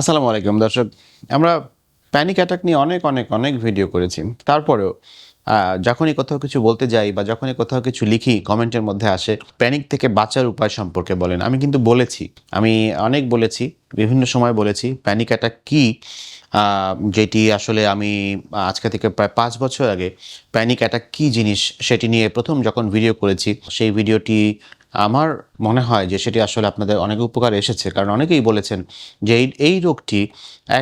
আসসালামু আলাইকুম, দর্শক। আমরা প্যানিক অ্যাটাক নিয়ে অনেক অনেক অনেক ভিডিও করেছি। তারপরেও যখনই কোথাও কিছু বলতে যাই বা যখনই কোথাও কিছু লিখি কমেন্টের মধ্যে আসে প্যানিক থেকে বাঁচার উপায় সম্পর্কে বলেন। আমি কিন্তু বলেছি, আমি অনেক বলেছি, বিভিন্ন সময় বলেছি প্যানিক অ্যাটাক কী যেটি আসলে আমি আজকে থেকে প্রায় পাঁচ বছর আগে প্যানিক অ্যাটাক কী জিনিস সেটি নিয়ে প্রথম যখন ভিডিও করেছি, সেই ভিডিওটি আমার মনে হয় যে সেটি আসলে আপনাদের অনেক উপকার এসেছে, কারণ অনেকেই বলেছেন যে এই এই রোগটি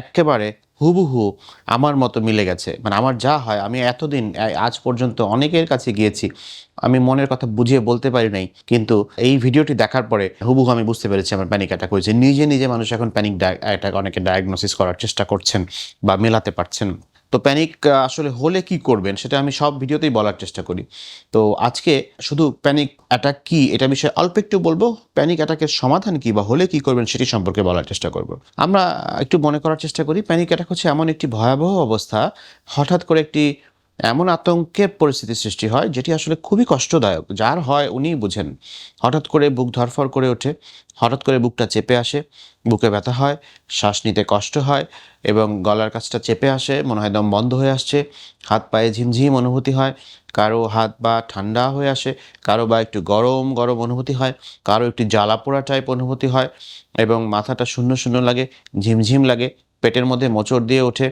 একেবারে হুবহু আমার মতো মিলে গেছে। মানে আমার যা হয়, আমি এতদিন আজ পর্যন্ত অনেকের কাছে গিয়েছি, আমি মনের কথা বুঝিয়ে বলতে পারি নাই, কিন্তু এই ভিডিওটি দেখার পরে হুবহু আমি বুঝতে পেরেছি আমার প্যানিক অ্যাটাক হয়েছে। নিজে নিজে মানুষ এখন প্যানিক অ্যাটাক অনেকে ডায়াগনোসিস করার চেষ্টা করছেন বা মেলাতে পারছেন। তো প্যানিক আসলে হলে কি করবেন সেটা আমি সব ভিডিওতেই বলার চেষ্টা করি। তো আজকে শুধু প্যানিক অ্যাটাক কি এটা বিষয়ে অল্প একটু বলব। প্যানিক অ্যাটাকের সমাধান কি বা হলে কি করবেন সেটি সম্পর্কে বলার চেষ্টা করব। আমরা একটু মনে করার চেষ্টা করি প্যানিক অ্যাটাক হচ্ছে এমন একটি ভয়াবহ অবস্থা। হঠাৎ করে একটি এমন আতঙ্কের পরিস্থিতি সৃষ্টি হয় যেটি আসলে খুবই কষ্টদায়ক, যার হয় উনিই বুঝেন। হঠাৎ করে বুক ধরফর করে ওঠে, হঠাৎ করে বুকটা চেপে আসে, বুকে ব্যথা হয়, শ্বাস নিতে কষ্ট হয় এবং গলার কাছটা চেপে আসে, মনে হয় দম বন্ধ হয়ে আসছে, হাত পায়ে ঝিমঝিম অনুভূতি হয়, কারও হাত বা ঠান্ডা হয়ে আসে, কারও বা একটু গরম গরম অনুভূতি হয়, কারও একটু জ্বালা পোড়া টাইপ অনুভূতি হয় এবং মাথাটা শূন্য শূন্য লাগে, ঝিমঝিম লাগে পেটের মধ্যে মোচড় দিয়ে ওঠে,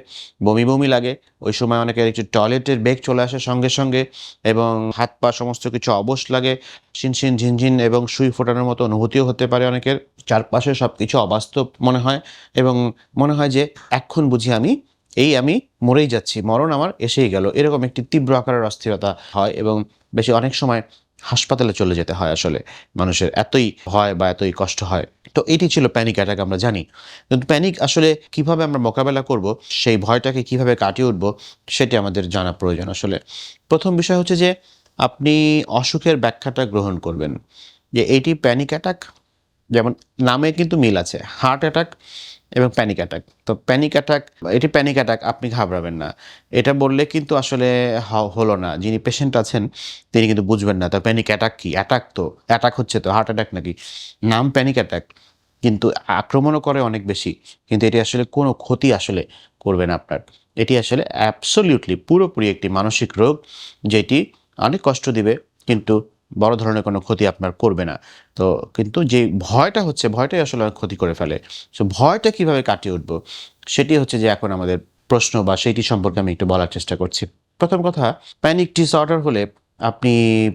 বমি বমি লাগে। ওই সময় অনেকের একটু টয়লেটের বেগ চলে আসে সঙ্গে সঙ্গে এবং হাত পা সমস্ত কিছু অবশ লাগে। শিনশিন ঝিনঝিন এবং সুই ফোটানোর মতো অনুভূতিও হতে পারে অনেকের। চারপাশে সব কিছু অবাস্তব মনে হয় এবং মনে হয় যে এখন বুঝি আমি, এই আমি মরেই যাচ্ছি, মরণ আমার এসেই গেল। এরকম একটি তীব্র আকারের অস্থিরতা হয় এবং বেশি অনেক সময় হাসপাতালে চলে যেতে হয় আসলে। মানুষের এতই ভয় বা এতই কষ্ট হয়। তো এটি ছিল প্যানিক অ্যাটাক আমরা জানি। কিন্তু প্যানিক আসলে কীভাবে আমরা মোকাবেলা করব, সেই ভয়টাকে কীভাবে কাটিয়ে উঠব, সেটি আমাদের জানা প্রয়োজন আসলে। প্রথম বিষয় হচ্ছে যে, আপনি অসুখের ব্যাখ্যাটা গ্রহণ করবেন। যে এইটি প্যানিক অ্যাটাক যেমন নামে কিন্তু মিল আছে। হার্ট অ্যাটাক এবং প্যানিক অ্যাটাক তো প্যানিক অ্যাটাক এটি প্যানিক অ্যাটাক আপনি ঘাবড়াবেন না। এটা বললে কিন্তু আসলে হলো না। যিনি পেশেন্ট আছেন, তিনি কিন্তু বুঝবেন না। তো প্যানিক অ্যাটাক কি? অ্যাটাক তো। অ্যাটাক হচ্ছে তো হার্ট অ্যাটাক নাকি? নাম প্যানিক অ্যাটাক কিন্তু আক্রমণও করে অনেক বেশি। কিন্তু এটি আসলে কোনো ক্ষতি আসলে করবে না আপনার। এটি আসলে অ্যাবসলিউটলি পুরোপুরি একটি মানসিক রোগ, যেটি অনেক কষ্ট দিবে। কিন্তু বড় ধরনের কোনো ক্ষতি আপনার করবে না। তো কিন্তু যে ভয়টা হচ্ছে, ভয়টাই আসলে ক্ষতি করে ফেলে। সো ভয়টা কীভাবে কাটিয়ে উঠবো? সেটি হচ্ছে যে এখন আমাদের প্রশ্ন বা সেইটি সম্পর্কে আমি একটু বলার চেষ্টা করছি। প্রথম কথা প্যানিক ডিসঅর্ডার হলে আপনি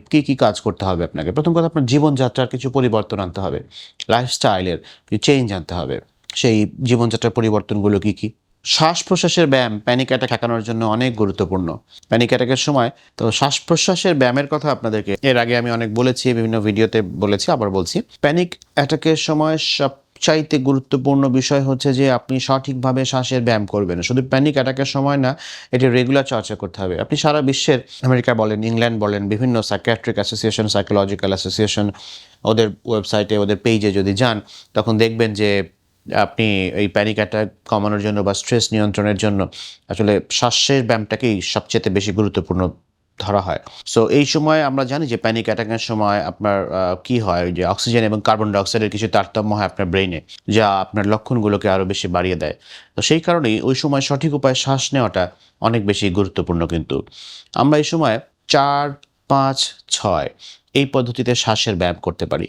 কি কি কাজ করতে হবে আপনাকে? প্রথম কথা, আপনার জীবনযাত্রার কিছু পরিবর্তন আনতে হবে। লাইফস্টাইলের কিছু চেঞ্জ আনতে হবে। সেই জীবনযাত্রার পরিবর্তনগুলো কি কি? শ্বাস প্রশ্বাসের ব্যায়াম প্যানিক অ্যাটাক ঠেকানোর জন্য অনেক গুরুত্বপূর্ণ। প্যানিক অ্যাটাকের সময়, তো শ্বাস প্রশ্বাসের ব্যায়ামের কথা আপনাদেরকে এর আগে আমি অনেক বলেছি, বিভিন্ন ভিডিওতে বলেছি, আবার বলছি। প্যানিক অ্যাটাকের সময় সবচাইতে গুরুত্বপূর্ণ বিষয় হচ্ছে যে আপনি সঠিকভাবে শ্বাসের ব্যায়াম করবেন। শুধু প্যানিক অ্যাটাকের সময় না, এটি রেগুলার চর্চা করতে হবে। আপনি সারা বিশ্বের, আমেরিকা বলেন ইংল্যান্ড বলেন, বিভিন্ন সাইকিয়াট্রিক অ্যাসোসিয়েশন সাইকোলজিক্যাল অ্যাসোসিয়েশন ওদের ওয়েবসাইটে ওদের পেজে যদি যান, তখন দেখবেন যে আপনি এই প্যানিক অ্যাটাক কমানোর জন্য বা স্ট্রেস নিয়ন্ত্রণের জন্য আসলে শ্বাসের ব্যায়ামটাকেই সবচেয়ে বেশি গুরুত্বপূর্ণ ধরা হয়। সো এই সময় আমরা জানি যে প্যানিক অ্যাটাকের সময় আপনার কি হয়? যে অক্সিজেন এবং কার্বন ডাইঅক্সাইডের কিছু তারতম্য হয় আপনার ব্রেইনে যা আপনার লক্ষণগুলোকে আরও বেশি বাড়িয়ে দেয়। তো সেই কারণেই ওই সময় সঠিক উপায়ে শ্বাস নেওয়াটা অনেক বেশি গুরুত্বপূর্ণ কিন্তু। আমরা এই সময় চার পাঁচ, ছয়। এই পদ্ধতিতে শ্বাসের ব্যায়াম করতে পারি।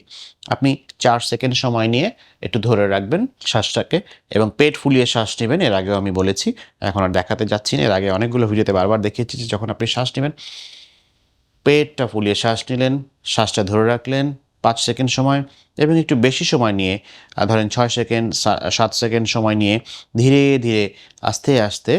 আপনি চার সেকেন্ড সময় নিয়ে একটু ধরে রাখবেন শ্বাসটাকে এবং পেট ফুলিয়ে শ্বাস নেবেন। এর আগেও আমি বলেছি, এখন আর দেখাতে যাচ্ছি না। এর আগে অনেকগুলো ভিডিওতে বারবার দেখিয়েছি যে যখন আপনি শ্বাস নেবেন, পেটটা ফুলিয়ে শ্বাস নিলেন, শ্বাসটা ধরে রাখলেন পাঁচ সেকেন্ড সময় এবং একটু বেশি সময় নিয়ে ধরেন ছয় সেকেন্ড সাত সেকেন্ড সময় নিয়ে ধীরে ধীরে আস্তে আস্তে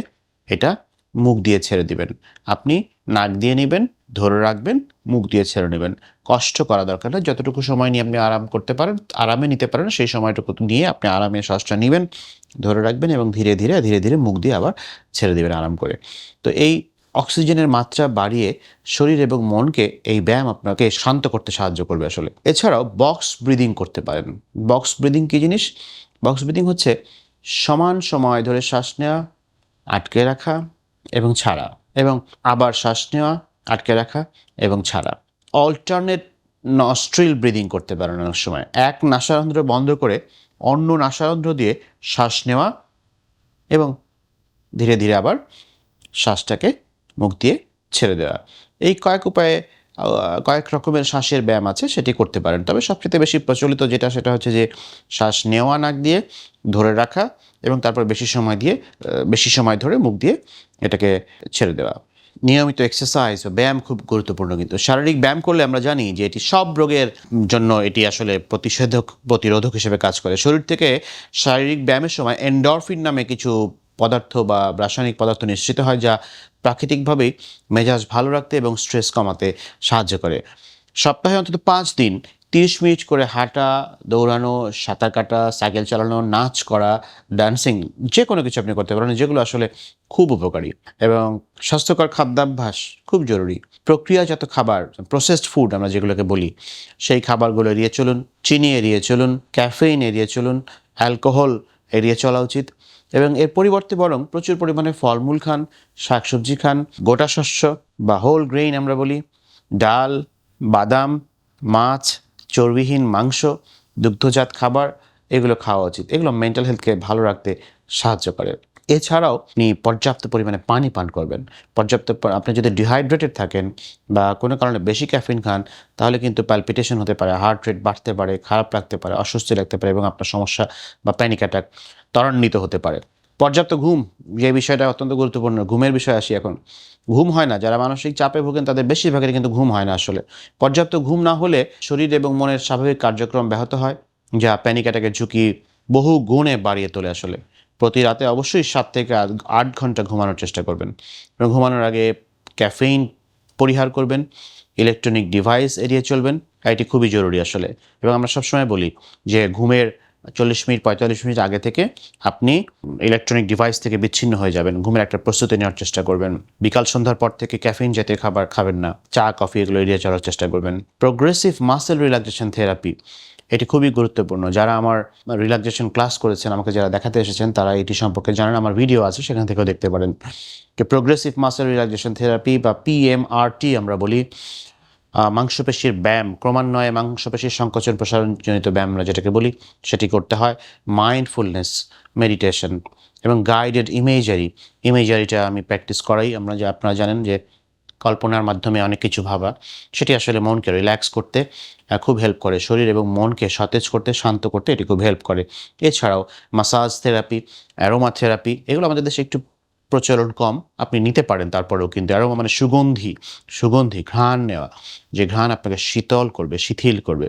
এটা মুখ দিয়ে ছেড়ে দিবেন। আপনি নাক দিয়ে নেবেন ধরে রাখবেন, মুখ দিয়ে ছেড়ে নেবেন। কষ্ট করা দরকার নেই যতটুকু সময় নিয়ে আপনি আরাম করতে পারেন, আরামে নিতে পারেন, সেই সময়টুকু নিয়ে আপনি আরামে শ্বাসটা নেবেন, ধরে রাখবেন এবং ধীরে ধীরে ধীরে ধীরে মুখ দিয়ে আবার ছেড়ে দেবেন আরাম করে। তো এই অক্সিজেনের মাত্রা বাড়িয়ে শরীর এবং মনকে এই ব্যায়াম আপনাকে শান্ত করতে সাহায্য করবে আসলে। এছাড়াও বক্স ব্রিদিং করতে পারেন। বক্স ব্রিদিং কী জিনিস? বক্স ব্রিদিং হচ্ছে সমান সময় ধরে শ্বাস নেওয়া, আটকে রাখা এবং ছাড়া এবং আবার শ্বাস নেওয়া আটকে রাখা এবং ছাড়া। অল্টারনেট নস্ট্রিল ব্রিদিং করতে পারেন অনেক সময়। এক নাসারন্ধ্র বন্ধ করে অন্য নাসারন্ধ্র দিয়ে শ্বাস নেওয়া এবং ধীরে ধীরে আবার শ্বাসটাকে মুখ দিয়ে ছেড়ে দেওয়া। এই কয়েক উপায়ে কয়েক রকমের শ্বাসের ব্যায়াম আছে, সেটি করতে পারেন। তবে সবচেয়ে বেশি প্রচলিত যেটা, সেটা হচ্ছে যে শ্বাস নেওয়া, নাক দিয়ে ধরে রাখা এবং তারপর বেশি সময় দিয়ে বেশি সময় ধরে মুখ দিয়ে এটাকে ছেড়ে দেওয়া। নিয়মিত এক্সারসাইজ ও ব্যায়াম খুব গুরুত্বপূর্ণ কিন্তু। শারীরিক ব্যায়াম করলে আমরা জানি যে এটি সব রোগের জন্য এটি আসলে প্রতিষেধক, প্রতিরোধক হিসেবে কাজ করে। শরীর থেকে শারীরিক ব্যায়ামের সময় এন্ডরফিন নামে কিছু পদার্থ বা রাসায়নিক পদার্থ নিশ্চিত হয় যা প্রাকৃতিকভাবেই মেজাজ ভালো রাখতে এবং স্ট্রেস কমাতে সাহায্য করে। সপ্তাহে অন্তত পাঁচ দিন তিরিশ মিনিট করে হাঁটা, দৌড়ানো, সাঁতার কাটা, সাইকেল চালানো, নাচ করা ডান্সিং যে কোনো কিছু আপনি করতে পারেন, যেগুলো আসলে খুব উপকারী এবং স্বাস্থ্যকর খাদ্যাভ্যাস খুব জরুরি। প্রক্রিয়াজাত খাবার প্রসেসড ফুড আমরা যেগুলোকে বলি, সেই খাবারগুলো এড়িয়ে চলুন, চিনি এড়িয়ে চলুন ক্যাফেইন এড়িয়ে চলুন অ্যালকোহল এড়িয়ে চলা উচিত এবং এর পরিবর্তে বরং প্রচুর পরিমাণে ফলমূল খান, শাকসবজি খান, গোটা শস্য বা হোল গ্রেইন আমরা বলি, ডাল, বাদাম, মাছ চর্বিহীন মাংস, দুগ্ধজাত খাবার, এগুলো খাওয়া উচিত। এগুলো মেন্টাল হেলথকে ভালো রাখতে সাহায্য করে। এছাড়াও আপনি পর্যাপ্ত পরিমাণে পানি পান করবেন। পর্যাপ্ত আপনি যদি ডিহাইড্রেটেড থাকেন বা কোনো কারণে বেশি ক্যাফিন খান, তাহলে কিন্তু প্যালপিটেশন হতে পারে হার্ট রেট বাড়তে পারে, খারাপ লাগতে পারে, অস্বস্তি লাগতে পারে এবং আপনার সমস্যা বা প্যানিক অ্যাটাক ত্বরান্বিত হতে পারে। পর্যাপ্ত ঘুম, যে বিষয়টা অত্যন্ত গুরুত্বপূর্ণ, ঘুমের বিষয় আসি এখন। ঘুম হয় না, যারা মানসিক চাপে ভোগেন তাদের বেশিরভাগের কিন্তু ঘুম হয় না আসলে। পর্যাপ্ত ঘুম না হলে শরীর এবং মনের স্বাভাবিক কার্যক্রম ব্যাহত হয়, যা প্যানিক অ্যাটাকের ঝুঁকি বহু গুণে বাড়িয়ে তোলে আসলে। প্রতি রাতে অবশ্যই সাত থেকে আট- ঘণ্টা ঘুমানোর চেষ্টা করবেন। এবং ঘুমানোর আগে ক্যাফেইন পরিহার করবেন ইলেকট্রনিক ডিভাইস এড়িয়ে চলবেন, এটি খুবই জরুরি আসলে। এবং আমরা সবসময় বলি যে, ঘুমের চল্লিশ মিনিট, পঁয়তাল্লিশ মিনিট আগে থেকে আপনি ইলেকট্রনিক ডিভাইস থেকে বিচ্ছিন্ন হয়ে যাবেন, ঘুমের একটা প্রস্তুতি নেওয়ার চেষ্টা করবেন। বিকাল সন্ধ্যার পর থেকে ক্যাফিন জাতীয় খাবার খাবেন না। চা কফি এগুলো এড়িয়ে চলার চেষ্টা করবেন। প্রোগ্রেসিভ মাসেল রিল্যাক্সেশন থেরাপি এটি খুবই গুরুত্বপূর্ণ। যারা আমার রিল্যাক্সেশন ক্লাস করেছেন, আমাকে যারা দেখাতে এসেছেন, তারা এটি সম্পর্কে জানেন, আমার ভিডিও আছে, সেখান থেকেও দেখতে পারেন। প্রোগ্রেসিভ মাসেল রিল্যাক্সেশন থেরাপি বা পিএমআরটি আমরা বলি মাংসপেশির ব্যায়াম, ক্রমান্বয়ে মাংসপেশির সংকোচন প্রসারণজনিত ব্যায়াম আমরা যেটাকে বলি, সেটি করতে হয় মাইন্ডফুলনেস মেডিটেশন এবং গাইডেড ইমেজারি ইমেজারিটা আমি প্র্যাকটিস করাই। আমরা যে আপনারা জানেন যে কল্পনার মাধ্যমে অনেক কিছু ভাবা, সেটি আসলে মনকে রিল্যাক্স করতে খুব হেল্প করে। শরীর এবং মনকে সতেজ করতে, শান্ত করতে এটি খুব হেল্প করে। এছাড়াও মাসাজ থেরাপি অ্যারোমা থেরাপি এগুলো আমাদের দেশে একটু প্রচলন কম, আপনি নিতে পারেন তারপরেও কিন্তু। অ্যারোমা মানে সুগন্ধি সুগন্ধি, ঘ্রাণ নেওয়া, যে ঘ্রাণ আপনাকে শীতল করবে, শিথিল করবে।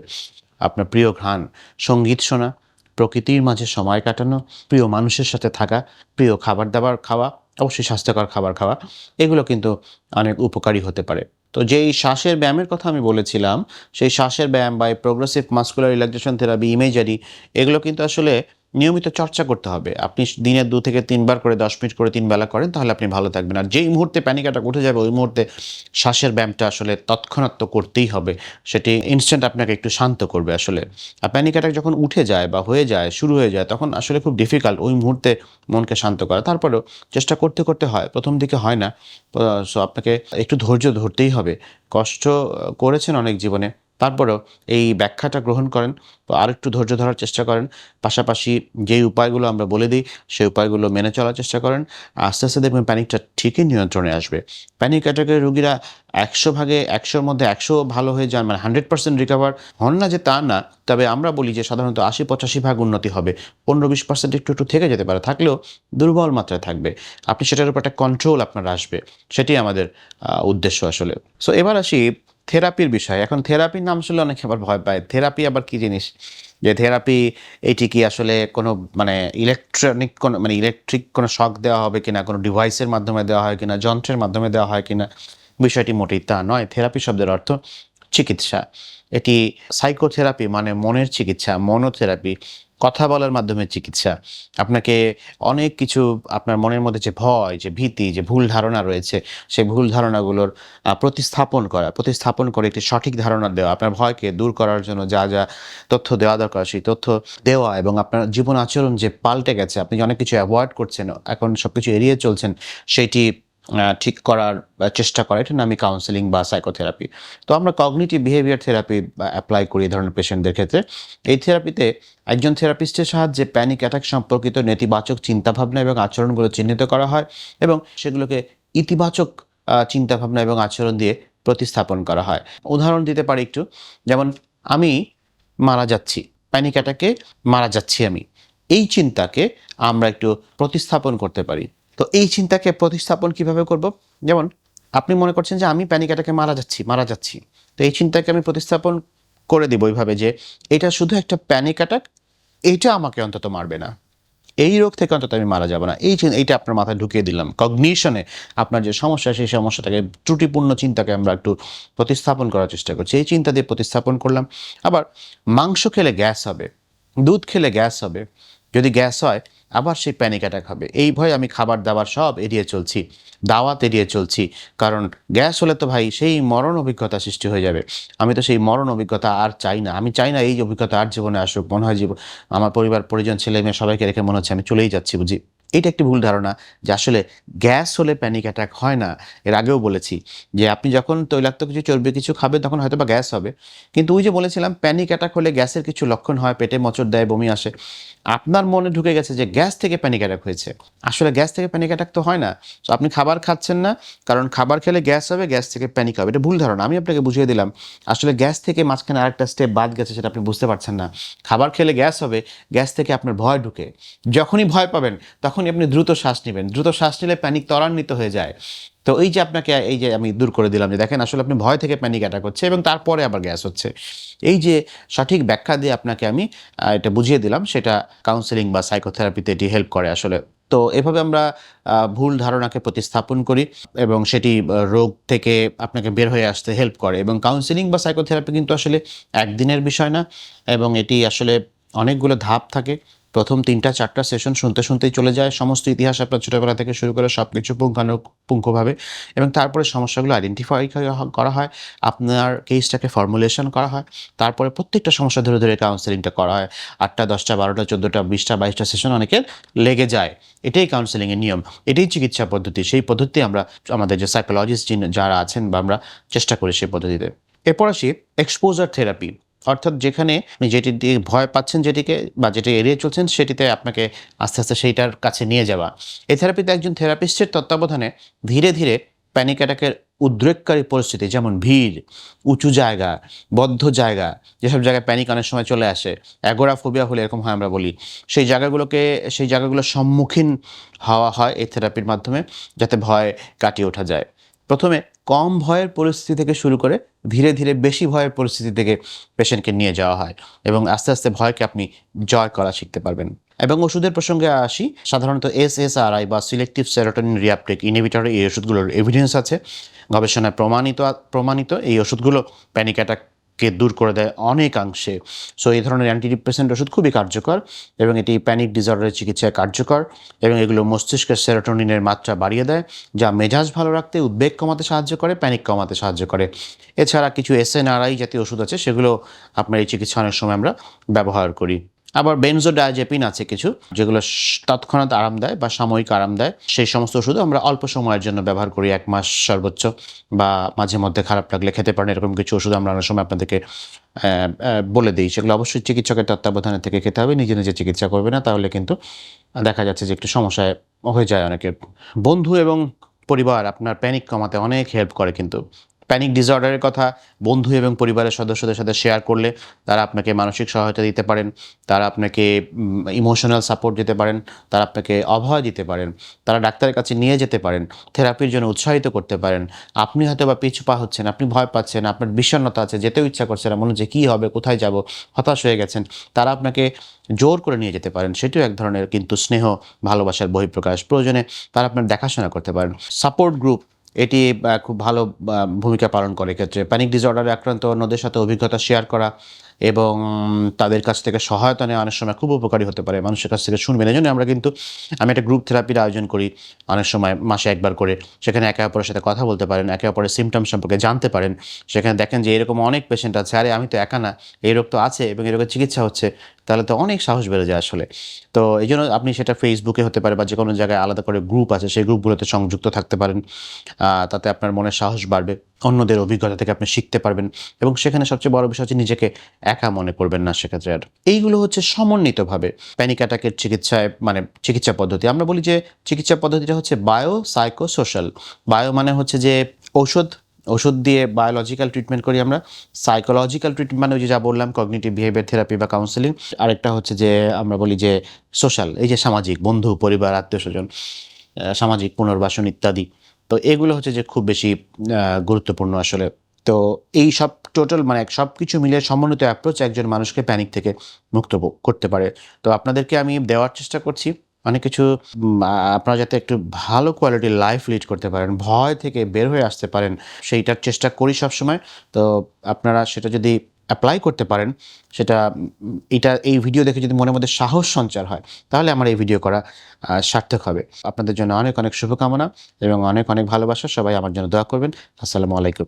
আপনার প্রিয় ঘ্রাণ, সংগীত শোনা, প্রকৃতির মাঝে সময় কাটানো, প্রিয় মানুষের সাথে থাকা, প্রিয় খাবার দাবার খাওয়া, অবশ্যই স্বাস্থ্যকর খাবার খাওয়া, এগুলো কিন্তু অনেক উপকারী হতে পারে। তো যেই শ্বাসের ব্যায়ামের কথা আমি বলেছিলাম, সেই শ্বাসের ব্যায়াম বা progressive muscular relaxation therapy imagery এগুলো কিন্তু আসলে নিয়মিত চর্চা করতে হবে। আপনি দিনে দু থেকে তিনবার করে দশ মিনিট করে তিন বেলা করেন, তাহলে আপনি ভালো থাকবেন। আর যেই মুহূর্তে প্যানিক অ্যাটাক উঠে যাবে, ওই মুহূর্তে শ্বাসের ব্যায়ামটা আসলে তৎক্ষণাৎ তো করতেই হবে। সেটি ইনস্ট্যান্ট আপনাকে একটু শান্ত করবে আসলে। আর প্যানিক অ্যাটাক যখন উঠে যায় বা হয়ে যায়, শুরু হয়ে যায়, তখন আসলে খুব ডিফিকাল্ট ওই মুহূর্তে মনকে শান্ত করা। তারপরেও চেষ্টা করতে করতে হয়, প্রথম দিকে হয় না। সো আপনাকে একটু ধৈর্য ধরতেই হবে। কষ্ট করেছেন অনেক জীবনে তারপরেও এই ব্যাখ্যাটা গ্রহণ করেন, তো আরেকটু ধৈর্য ধরার চেষ্টা করেন। পাশাপাশি যেই উপায়গুলো আমরা বলে দিই, সেই উপায়গুলো মেনে চলার চেষ্টা করেন। আস্তে আস্তে দেখবেন প্যানিকটা ঠিকই নিয়ন্ত্রণে আসবে। প্যানিক অ্যাটাকের রুগীরা একশো ভাগে একশোর মধ্যে একশো ভালো হয়ে যান মানে হান্ড্রেড পার্সেন্ট রিকভার। হন না যে তা না, তবে আমরা বলি যে সাধারণত আশি পঁচাশি ভাগ উন্নতি হবে। পনেরো বিশ পার্সেন্ট একটু একটু থেকে যেতে পারে, থাকলেও দুর্বল মাত্রায় থাকবে। আপনি সেটার উপর একটা কন্ট্রোল আপনার আসবে। সেটি আমাদের উদ্দেশ্য আসলে। সো এবার আসি থেরাপির বিষয়। এখন থেরাপির নাম শুনলে অনেকে আবার ভয় পায়। থেরাপি আবার কি জিনিস? যে থেরাপি, এটি কি আসলে কোনো মানে ইলেকট্রনিক কোনো মানে ইলেকট্রিক কোনো শক দেওয়া হবে কিনা, কোনো ডিভাইসের মাধ্যমে দেওয়া হয় কিনা, যন্ত্রের মাধ্যমে দেওয়া হয় কিনা? বিষয়টি মোটেই তা নয়। থেরাপি শব্দের অর্থ চিকিৎসা। এটি সাইকোথেরাপি মানে মনের চিকিৎসা, মনোথেরাপি। কথা বলার মাধ্যমে চিকিৎসা। আপনাকে অনেক কিছু আপনার মনের মধ্যে যে ভয়, যে ভীতি, যে ভুল ধারণা রয়েছে, সেই ভুল ধারণাগুলোর প্রতিস্থাপন করা, প্রতিস্থাপন করে একটি সঠিক ধারণা দেওয়া, আপনার ভয়কে দূর করার জন্য যা যা তথ্য দেওয়া দরকার, সেই তথ্য দেওয়া এবং আপনার জীবন আচরণ যে পাল্টে গেছে, আপনি অনেক কিছু অ্যাভয়েড করছেন, এখন সব কিছু এড়িয়ে চলছেন, সেইটি ঠিক করার চেষ্টা করে, এটা নামই কাউন্সেলিং বা সাইকোথেরাপি তো আমরা কগনিটিভ বিহেভিয়ার থেরাপি অ্যাপ্লাই করি এই ধরনের পেশেন্টদের ক্ষেত্রে। এই থেরাপিতে একজন থেরাপিস্টের সাহায্যে প্যানিক অ্যাটাক সম্পর্কিত নেতিবাচক চিন্তাভাবনা এবং আচরণগুলো চিহ্নিত করা হয় এবং সেগুলোকে ইতিবাচক চিন্তাভাবনা এবং আচরণ দিয়ে প্রতিস্থাপন করা হয়। উদাহরণ দিতে পারি একটু। যেমন, আমি মারা যাচ্ছি প্যানিক অ্যাটাকে মারা যাচ্ছি আমি। এই চিন্তাকে আমরা একটু প্রতিস্থাপন করতে পারি। তো এই চিন্তাকে প্রতিস্থাপন কীভাবে করব? যেমন, আপনি মনে করছেন যে আমি প্যানিক অ্যাটাকে মারা যাচ্ছি মারা যাচ্ছি। তো এই চিন্তাকে আমি প্রতিস্থাপন করে দিব ওইভাবে যে এটা শুধু একটা প্যানিক অ্যাটাক এইটা আমাকে অন্তত মারবে না। এই রোগ থেকে অন্তত আমি মারা যাব না। এই এইটা আপনার মাথায় ঢুকিয়ে দিলাম। কগনিশনে আপনার যে সমস্যা, সেই সমস্যাটাকে, ত্রুটিপূর্ণ চিন্তাকে আমরা একটু প্রতিস্থাপন করার চেষ্টা করছি। এই চিন্তা দিয়ে প্রতিস্থাপন করলাম। আবার মাংস খেলে গ্যাস হবে, দুধ খেলে গ্যাস হবে। যদি গ্যাস হয় আবার সেই প্যানিক অ্যাটাক হবে। এই ভয়ে আমি খাবার দাবার সব এড়িয়ে চলছি, দাওয়াত এড়িয়ে চলছি। কারণ গ্যাস হলে তো ভাই সেই মরণ অভিজ্ঞতা সৃষ্টি হয়ে যাবে। আমি তো সেই মরণ অভিজ্ঞতা আর চাই না। আমি চাই না এই অভিজ্ঞতা আর জীবনে আসুক। মনে হয় জীবন আমার পরিবার, পরিজন ছেলে মেয়ে সবাইকে রেখে মনে হচ্ছে আমি চলেই যাচ্ছি বুঝি। এটা একটি ভুল ধারণা যে আসলে গ্যাস হলে প্যানিক অ্যাটাক হয় না। এর আগেও বলেছি যে আপনি যখন তৈলাক্ত কিছু চর্বি কিছু খাবে তখন হয়তো বা গ্যাস হবে। কিন্তু ওই যে বলেছিলাম প্যানিক অ্যাটাক হলে গ্যাসের কিছু লক্ষণ হয়, পেটে মোচড় দেয়, বমি আসে। আপনার মনে ঢুকে গেছে যে গ্যাস থেকে প্যানিক অ্যাটাক হয়েছে। আসলে গ্যাস থেকে প্যানিক অ্যাটাক তো হয় না। তো আপনি খাবার খাচ্ছেন না, কারণ খাবার খেলে গ্যাস হবে, গ্যাস থেকে প্যানিক হবে। এটা ভুল ধারণা। আমি আপনাকে বুঝিয়ে দিলাম, আসলে গ্যাস থেকে মাঝখানে আরেকটা স্টেপ বাদ গেছে সেটা আপনি বুঝতে পারছেন না। খাবার খেলে গ্যাস হবে, গ্যাস থেকে আপনার ভয় ঢুকে। যখনই ভয় পাবেন তখনই আপনি দ্রুত শ্বাস নেবেন, দ্রুত শ্বাস নিলে প্যানিক ত্বরান্বিত হয়ে যায়। তো এই যে আপনাকে, এই যে আমি দূর করে দিলাম যে দেখেন, আসলে আপনি ভয় থেকে প্যানিক অ্যাটাক হচ্ছে এবং তারপরে আবার গ্যাস হচ্ছে। এই যে সঠিক ব্যাখ্যা দিয়ে আপনাকে আমি এটা বুঝিয়ে দিলাম, সেটা কাউন্সেলিং বা সাইকোথেরাপিতে এটি হেল্প করে আসলে। তো এভাবে আমরা ভুল ধারণাকে প্রতিস্থাপন করি এবং সেটি রোগ থেকে আপনাকে বের হয়ে আসতে হেল্প করে এবং কাউন্সেলিং বা সাইকোথেরাপি কিন্তু আসলে একদিনের বিষয় না এবং এটি আসলে অনেকগুলো ধাপ থাকে। প্রথম তিনটা, চারটা সেশন শুনতে শুনতেই চলে যায়। সমস্ত ইতিহাস আপনার ছোটোবেলা থেকে শুরু করে সব কিছু পুঙ্খানুপুঙ্খভাবে এবং তারপরে সমস্যাগুলো আইডেন্টিফাই করা হয় আপনার কেসটাকে ফর্মুলেশন করা হয়। তারপরে প্রত্যেকটা সমস্যা ধরে ধরে কাউন্সেলিংটা করা হয়। আটটা, দশটা, বারোটা, চোদ্দোটা, বিশটা, বাইশটা সেশন অনেকের লেগে যায়। এটাই কাউন্সেলিংয়ের নিয়ম। এটাই চিকিৎসা পদ্ধতি। সেই পদ্ধতি আমরা আমাদের যে সাইকোলজিস্ট যারা আছেন বা আমরা চেষ্টা করি সেই পদ্ধতিতে। এরপর আসি এক্সপোজার থেরাপি অর্থাৎ যেখানে আপনি যেটি দিয়ে ভয় পাচ্ছেন যেটিকে বা যেটি এড়িয়ে চলছেন সেটিতে আপনাকে আস্তে আস্তে সেইটার কাছে নিয়ে যাওয়া। এই থেরাপিতে একজন থেরাপিস্টের তত্ত্বাবধানে ধীরে ধীরে প্যানিক অ্যাটাকের উদ্রেককারী পরিস্থিতি, যেমন ভিড়, উঁচু জায়গা, বদ্ধ জায়গা, যেসব জায়গায় প্যানিক অনেক সময় চলে আসে অ্যাগোরাফোবিয়া হলে এরকম হয় আমরা বলি, সেই জায়গাগুলোকে, সেই জায়গাগুলোর সম্মুখীন হওয়া হয় এই থেরাপির মাধ্যমে যাতে ভয় কাটিয়ে ওঠা যায়। প্রথমে কম ভয়ের পরিস্থিতি থেকে শুরু করে ধীরে ধীরে বেশি ভয়ের পরিস্থিতি থেকে পেশেন্টকে নিয়ে যাওয়া হয় এবং আস্তে আস্তে ভয়কে আপনি জয় করা শিখতে পারবেন। এবং ওষুধের প্রসঙ্গে আসি, সাধারণত এস এস আর আই বা সিলেক্টিভ সেরোটোনিন রিয়াপটেক ইনহিবিটর এই ওষুধগুলোর এভিডেন্স আছে। গবেষণায় প্রমাণিত প্রমাণিত এই ওষুধগুলো প্যানিক অ্যাটাককে দূর করে দেয় অনেকাংশে। সো এই ধরনের অ্যান্টি অ্যান্টিডিপ্রেসেন্ট ওষুধ খুবই কার্যকর এবং এটি প্যানিক ডিসঅর্ডারের চিকিৎসায় কার্যকর এবং এগুলো মস্তিষ্কের সেরোটোনিনের মাত্রা বাড়িয়ে দেয়, যা মেজাজ ভালো রাখতে উদ্বেগ কমাতে সাহায্য করে প্যানিক কমাতে সাহায্য করে। এছাড়া কিছু এসএনআরআই জাতীয় ওষুধ আছে, সেগুলো আপনার এই চিকিৎসা অনেক সময় আমরা ব্যবহার করি। আবার বেনজোডায়াজেপিন আছে কিছু, যেগুলো তৎক্ষণাৎ আরাম দেয় বা সাময়িক আরাম দেয়। সেই সমস্ত ওষুধ আমরা অল্প সময়ের জন্য ব্যবহার করি, এক মাস সর্বোচ্চ, বা মাঝে মধ্যে খারাপ লাগলে খেতে পারেন, এরকম কিছু ওষুধ আমরা অনেক সময় আপনাদেরকে বলে দিই। সেগুলো অবশ্যই চিকিৎসকের তত্ত্বাবধানে থেকে খেতে হবে, নিজে নিজে চিকিৎসা করবে না, তাহলে কিন্তু দেখা যাচ্ছে যে একটু সমস্যায় হয়ে যায় অনেকের। বন্ধু এবং পরিবার আপনার প্যানিক কমাতে অনেক হেল্প করে কিন্তু। প্যানিক ডিসঅর্ডারের কথা বন্ধু এবং পরিবারের সদস্যদের সাথে শেয়ার করলে তারা আপনাকে মানসিক সহায়তা দিতে পারেন, তারা আপনাকে ইমোশনাল সাপোর্ট দিতে পারেন, তারা আপনাকে অভয় দিতে পারেন, তারা ডাক্তারের কাছে নিয়ে যেতে পারেন থেরাপির জন্য উৎসাহিত করতে পারেন। আপনি হয়তো বা পিছু পা হচ্ছেন, আপনি ভয় পাচ্ছেন, আপনার বিষণ্ণতা আছে, যেতেও ইচ্ছা করছে না, মনে হচ্ছে কী হবে, কোথায় যাব, হতাশ হয়ে গেছেন, তারা আপনাকে জোর করে নিয়ে যেতে পারেন। সেটিও এক ধরনের কিন্তু স্নেহ, ভালোবাসার বহিঃপ্রকাশ প্রয়োজনে তারা আপনার দেখাশোনা করতে পারেন। সাপোর্ট গ্রুপ এটি খুব ভালো ভূমিকা পালন করে ক্ষেত্রে প্যানিক ডিসঅর্ডারে আক্রান্ত অন্যদের সাথে অভিজ্ঞতা শেয়ার করা এবং তাদের কাছ থেকে সহায়তা নেওয়া অনেক সময় খুব উপকারী হতে পারে মানুষের কাছ থেকে শুনবেন এই জন্য আমরা কিন্তু, আমি একটা গ্রুপ থেরাপির আয়োজন করি অনেক সময়, মাসে একবার করে। সেখানে একে অপরের সাথে কথা বলতে পারেন, একে অপরের সিমটম সম্পর্কে জানতে পারেন। সেখানে দেখেন যে এরকম অনেক পেশেন্ট আছে, আরে আমি তো একা না, এই রোগ তো আছে এবং রোগের চিকিৎসা হচ্ছে, তাহলে তো অনেক সাহস বেড়ে যায় আসলে। তো এই জন্য আপনি সেটা ফেসবুকে হতে পারে বা যে কোনো জায়গায় আলাদা করে গ্রুপ আছে, সেই গ্রুপগুলোতে সংযুক্ত থাকতে পারেন। তাতে আপনার মনে সাহস বাড়বে। অন্যদের অভিজ্ঞতা থেকে আপনি শিখতে পারবেন এবং সেখানে সবচেয়ে বড় বিষয় হচ্ছে নিজেকে একা মনে করবেন না সেক্ষেত্রে আর। এইগুলো হচ্ছে সমন্বিতভাবে প্যানিক অ্যাটাকের চিকিৎসায় মানে চিকিৎসা পদ্ধতি। আমরা বলি যে চিকিৎসা পদ্ধতিটা হচ্ছে বায়ো সাইকো সোশ্যাল বায়ো মানে হচ্ছে যে ঔষধ ওষুধ দিয়ে বায়োলজিক্যাল ট্রিটমেন্ট করি আমরা। সাইকোলজিক্যাল ট্রিটমেন্ট মানে ওই যে যা বললাম, কগনিটিভ বিহেভিয়ার থেরাপি বা কাউন্সেলিং। আরেকটা হচ্ছে যে আমরা বলি যে সোশ্যাল, এই যে সামাজিক, বন্ধু, পরিবার, আত্মীয় স্বজন সামাজিক পুনর্বাসন ইত্যাদি। তো এগুলো হচ্ছে যে খুব বেশি গুরুত্বপূর্ণ আসলে। তো এই সব টোটাল মানে সব কিছু মিলিয়ে সমন্বিত অ্যাপ্রোচ একজন মানুষকে প্যানিক থেকে মুক্ত করতে পারে। তো আপনাদেরকে আমি দেওয়ার চেষ্টা করছি। অনেক কিছু আপনারা যাতে একটু ভালো কোয়ালিটির লাইফ লিড করতে পারেন, ভয় থেকে বের হয়ে আসতে পারেন, সেইটার চেষ্টা করি সবসময়। তো আপনারা সেটা যদি অ্যাপ্লাই করতে পারেন, সেটা, এটা, এই ভিডিও দেখে যদি মনের মধ্যে সাহস সঞ্চার হয়, তাহলে আমার এই ভিডিও করা সার্থক হবে। আপনাদের জন্য অনেক অনেক শুভকামনা এবং অনেক অনেক ভালোবাসা। সবাই আমার জন্য দোয়া করবেন। আসসালামু আলাইকুম।